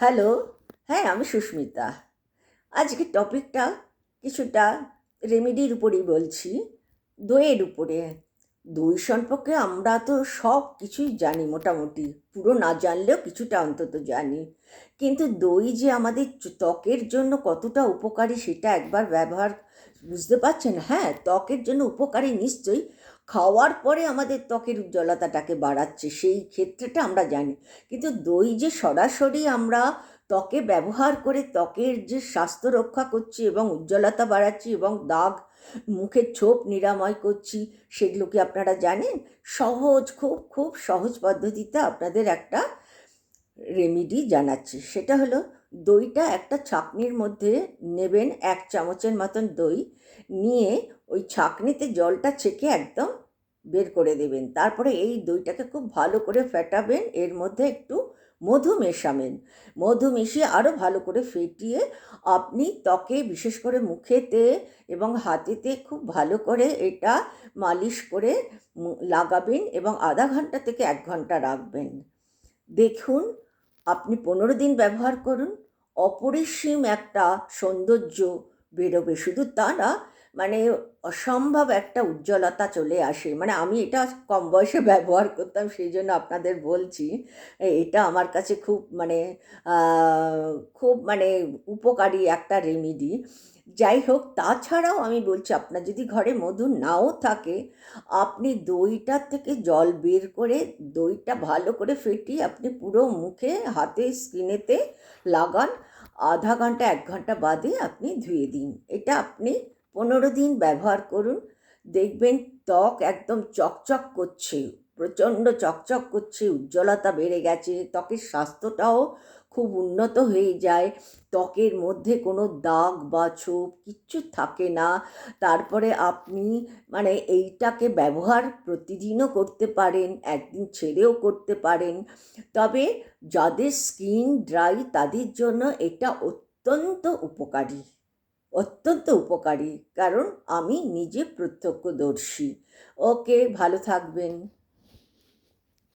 Hello হ্যাঁ আমি সুস্মিতা। আজকে টপিকটা কিছুটা রেমেডির উপরেই বলছি, দইয়ের উপরে। দই সম্পর্কে আমরা তো সব কিছুই জানি মোটামুটি। পুরো না জানলেও কিছুটা অন্তত জানি। কিন্তু দই যে আমাদের ত্বকের জন্য কতটা উপকারী সেটা একবার ব্যবহার, বুঝতে পারছেন? হ্যাঁ ত্বকের জন্য উপকারী নিশ্চয়ই। খাওয়ার পরে আমাদের ত্বকের উজ্জ্বলতাটাকে বাড়াচ্ছে, সেই ক্ষেত্রেটা আমরা জানি। কিন্তু দই যে সরাসরি আমরা ত্বকে ব্যবহার করে ত্বকের যে স্বাস্থ্য রক্ষা করছি এবং উজ্জ্বলতা বাড়াচ্ছি এবং দাগ, মুখের ছোপ নিরাময় করছি, সেগুলো কি আপনারা জানেন? সহজ, খুব খুব সহজ পদ্ধতিতে আপনাদের একটা রেমিডি জানাচ্ছি। সেটা হলো দইটা একটা ছাঁকনির মধ্যে নেবেন এক চামচের মতন দই, নিয়ে ওই ছাঁকনিতে জলটা ছেঁকে একদম বের করে দেবেন। তারপরে এই দইটাকে খুব ভালো করে ফেটাবেন, এর মধ্যে একটু মধু মেশাবেন। মধু মিশিয়ে আরও ভালো করে ফেটিয়ে আপনি ত্বকে, বিশেষ করে মুখেতে এবং হাতেতে খুব ভালো করে এটা মালিশ করে লাগাবেন এবং আধা ঘণ্টা থেকে এক ঘণ্টা রাখবেন। দেখুন, আপনি পনেরো দিন ব্যবহার করুন, অপরিসীম একটা সৌন্দর্য বেরোবে। শুধু তা না মানে অসম্ভব একটা উজ্জ্বলতা চলে আসে। মানে আমি এটা কম বয়সে ব্যবহার করতাম সেই জন্য আপনাদের বলছি। এটা আমার কাছে খুব মানে খুব মানে উপকারী একটা রেমিডি যাই হোক, তাছাড়াও আমি বলছি, আপনার যদি ঘরে মধু নাও থাকে, আপনি দইটার থেকে জল বের করে দইটা ভালো করে ফেটিয়ে আপনি পুরো মুখে, হাতে, স্কিনেতে লাগান। আধা ঘণ্টা, এক ঘণ্টা বাদে আপনি ধুয়ে দিন। এটা আপনি পনেরো দিন ব্যবহার করুন। দেখবেন ত্বক একদম চকচক করছে, প্রচণ্ড চকচক করছে, উজ্জ্বলতা বেড়ে গেছে, ত্বকের স্বাস্থ্যটাও খুব উন্নত হয়ে যায়। ত্বকের মধ্যে কোনো দাগ বা ছোপ কিচ্ছু থাকে না। তারপরে আপনি মানে এইটাকে ব্যবহার প্রতিদিনও করতে পারেন, একদিন ছেড়েও করতে পারেন। তবে যাদের স্কিন ড্রাই তাদের জন্য এটা অত্যন্ত উপকারী। অত্যন্ত উপকারী কারণ আমি নিজে প্রত্যক্ষদর্শী। ওকে ভালো থাকবেন।